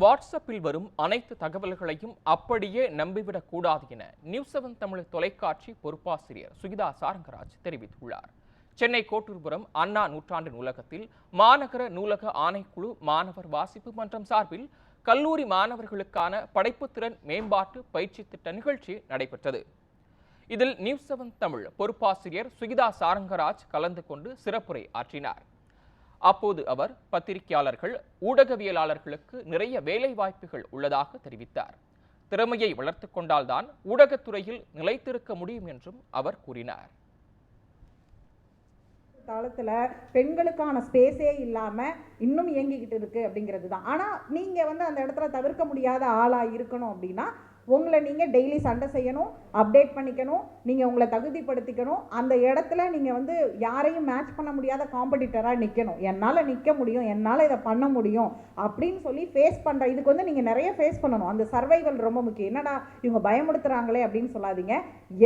வாட்ஸ்அப்பில் வரும் அனைத்து தகவல்களையும் அப்படியே நம்பிவிடக் கூடாது என நியூஸ் செவன் தமிழ் தொலைக்காட்சி பொறுப்பாசிரியர் சுகிதா சாரங்கராஜ் தெரிவித்துள்ளார். சென்னை கோட்டூர்புரம் அண்ணா நூற்றாண்டு நூலகத்தில் மாநகர நூலக ஆணைக்குழு மாணவர் வாசிப்பு மன்றம் சார்பில் கல்லூரி மாணவர்களுக்கான படைப்புத்திறன் மேம்பாட்டு பயிற்சி திட்ட நிகழ்ச்சி நடைபெற்றது. இதில் நியூஸ் செவன் தமிழ் பொறுப்பாசிரியர் சுகிதா சாரங்கராஜ் கலந்து கொண்டு சிறப்புரை ஆற்றினார். அப்போது அவர் பத்திரிகையாளர்கள் ஊடகவியலாளர்களுக்கு நிறைய வேலை வாய்ப்புகள் உள்ளதாக தெரிவித்தார். திறமையை வளர்த்து கொண்டால்தான் ஊடகத்துறையில் நிலைத்திருக்க முடியும் என்றும் அவர் கூறினார். காலத்தில் பெண்களுக்கான ஸ்பேஸே இல்லாமல் இன்னும் இயங்கிக்கிட்டு இருக்கு அப்படிங்கிறது தான். ஆனால் நீங்கள் வந்து அந்த இடத்துல தவிர்க்க முடியாத ஆளாக இருக்கணும் அப்படின்னா உங்களை நீங்கள் டெய்லி சண்டை செய்யணும் அப்டேட் பண்ணிக்கணும் நீங்கள் உங்களை தகுதிப்படுத்திக்கணும். அந்த இடத்துல நீங்கள் வந்து யாரையும் மேட்ச் பண்ண முடியாத காம்படிட்டராக நிற்கணும் என்னால் நிற்க முடியும் என்னால் இதை பண்ண முடியும் அப்படின்னு சொல்லி ஃபேஸ் பண்ணுற இதுக்கு வந்து நீங்கள் நிறைய ஃபேஸ் பண்ணணும். அந்த சர்வைவல் ரொம்ப முக்கியம். என்னடா இவங்க பயமுடுத்துகிறாங்களே அப்படின்னு சொல்லாதீங்க.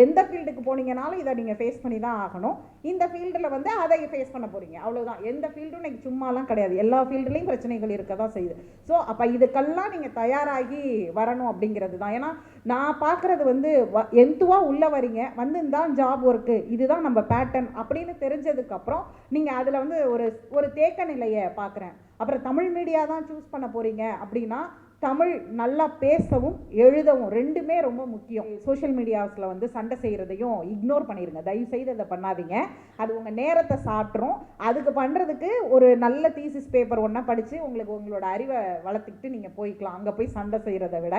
எந்த ஃபீல்டுக்கு போனீங்கனாலும் இதை நீங்கள் ஃபேஸ் பண்ணி தான் ஆகணும். இந்த ஃபீல்டில் வந்து அதை ஃபேஸ் பண்ண போகிறீங்க அவ்வளோதான் எந்த ஃபீல்டும் இன்னைக்கு சும்மாலாம் கிடையாது. எல்லா ஃபீல்டுலேயும் பிரச்சனைகள் இருக்க தான் செய்யுது. ஸோ அப்போ இதுக்கெல்லாம் நீங்கள் தயாராகி வரணும் அப்படிங்கிறது தான். ஏன்னா நான் பார்க்குறது வந்து வ எந்துவாக உள்ளே வரீங்க? வந்து தான் ஜாப் ஒர்க்கு இதுதான் நம்ம பேட்டர்ன் அப்படின்னு தெரிஞ்சதுக்கப்புறம் நீங்கள் அதில் வந்து ஒரு ஒரு தேக்க நிலையை பார்க்குறேன். அப்புறம் தமிழ் மீடியா தான் சூஸ் பண்ண போகிறீங்க அப்படின்னா தமிழ் நல்லா பேசவும் எழுதவும் ரெண்டுமே ரொம்ப முக்கியம். சோஷியல் மீடியாஸில் வந்து சண்டை செய்கிறதையும் இக்னோர் பண்ணிடுங்க தயவு செய்து அதை பண்ணாதீங்க. அது உங்கள் நேரத்தை சாப்பிட்ரும் அதுக்கு பண்ணுறதுக்கு ஒரு நல்ல தீசிஸ் பேப்பர் ஒன்றா படித்து உங்களுக்கு உங்களோட அறிவை வளர்த்துக்கிட்டு நீங்கள் போய்க்கலாம். அங்கே போய் சண்டை செய்கிறத விட.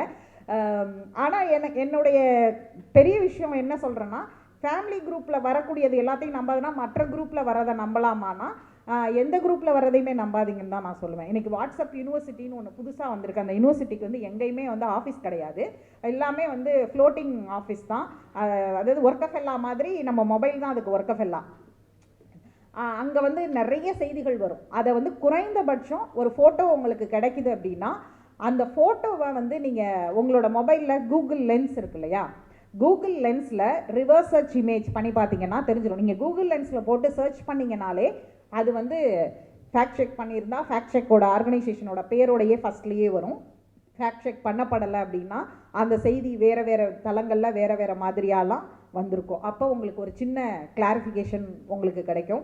ஆனால் எனக்கு என்னுடைய பெரிய விஷயம் என்ன சொல்கிறேன்னா ஃபேமிலி குரூப்பில் வரக்கூடியது எல்லாத்தையும் நம்பாதுன்னா மற்ற குரூப்பில் வரதை நம்பலாமான்னா எந்த குரூப்பில் வரதையுமே நம்பாதீங்கன்னு தான் நான் சொல்லுவேன். இன்றைக்கி வாட்ஸ்அப் யூனிவர்சிட்டின்னு ஒன்று புதுசாக வந்திருக்கு. அந்த யூனிவர்சிட்டிக்கு வந்து எங்கேயுமே வந்து ஆஃபீஸ் கிடையாது. எல்லாமே வந்து ஃப்ளோட்டிங் ஆஃபீஸ் தான். அதாவது ஒர்க் ஆஃப் எல்லா மாதிரி நம்ம மொபைல் தான் அதுக்கு ஒர்க் ஆஃப் அங்கே வந்து நிறைய செய்திகள் வரும். அதை வந்து குறைந்தபட்சம் ஒரு ஃபோட்டோ உங்களுக்கு கிடைக்குது அப்படின்னா அந்த ஃபோட்டோவை வந்து நீங்கள் உங்களோட மொபைலில் கூகுள் லென்ஸ் இருக்கு இல்லையா? கூகுள் லென்ஸில் ரிவர்ஸ் சர்ச் இமேஜ் பண்ணி பார்த்தீங்கன்னா தெரிஞ்சிடும் நீங்கள் கூகுள் லென்ஸில் போட்டு சர்ச் பண்ணீங்கனாலே அது வந்து ஃபேக்ட் செக் பண்ணியிருந்தா ஃபேக்ட் செக்கோட ஆர்கனைசேஷனோட பேரோடையே ஃபஸ்ட்லேயே வரும். ஃபேக்ட் செக் பண்ணப்படலை அப்படின்னா அந்த செய்தி வேறு வேறு தளங்களில் வேறு வேறு மாதிரியாலாம் வந்திருக்கும். அப்போ உங்களுக்கு ஒரு சின்ன கிளாரிஃபிகேஷன் உங்களுக்கு கிடைக்கும்.